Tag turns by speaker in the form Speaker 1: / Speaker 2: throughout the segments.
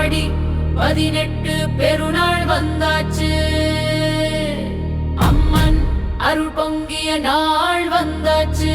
Speaker 1: கொண்டாடி பதினெட்டு பெருநாள் வந்தாச்சு. அம்மன் அருள் பொங்கிய நாள் வந்தாச்சு.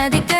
Speaker 1: addicted